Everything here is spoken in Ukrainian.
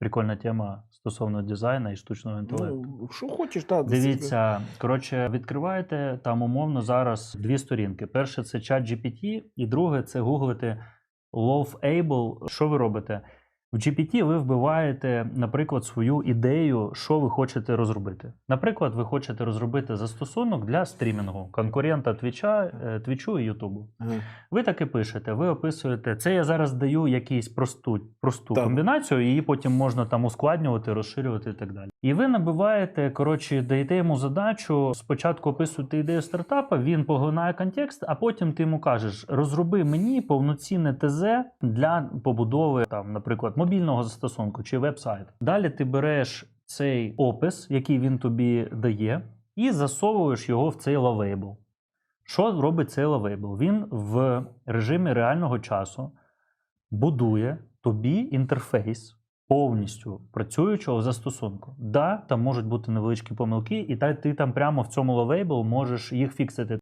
Прикольна тема стосовно дизайну і штучного інтелекту. Ну, що хочеш, так. Дивіться, коротше, відкриваєте там умовно зараз дві сторінки. Перше це чат GPT, і друге це гуглити Love Що ви робите? В GPT ви вбиваєте, наприклад, свою ідею, що ви хочете розробити. Наприклад, ви хочете розробити застосунок для стрімінгу конкурента Твіча, е, Твічу і Ютубу. Ага. Ви таки пишете, ви описуєте. Це я зараз даю якусь просту, просту Так. комбінацію, її потім можна там ускладнювати, розширювати і так далі. І ви набиваєте, коротше, даєте йому задачу. Спочатку описуєте ідею стартапа, він поглинає контекст, а потім ти йому кажеш: розроби мені повноцінне ТЗ для побудови, там, наприклад, мобільного застосунку чи веб-сайт. Далі ти береш цей опис, який він тобі дає, і засовуєш його в цей лавейбл. Що робить цей лавейбл? Він в режимі реального часу будує тобі інтерфейс повністю працюючого застосунку. Да, там можуть бути невеличкі помилки, і ти там прямо в цьому лавейбл можеш їх фіксити.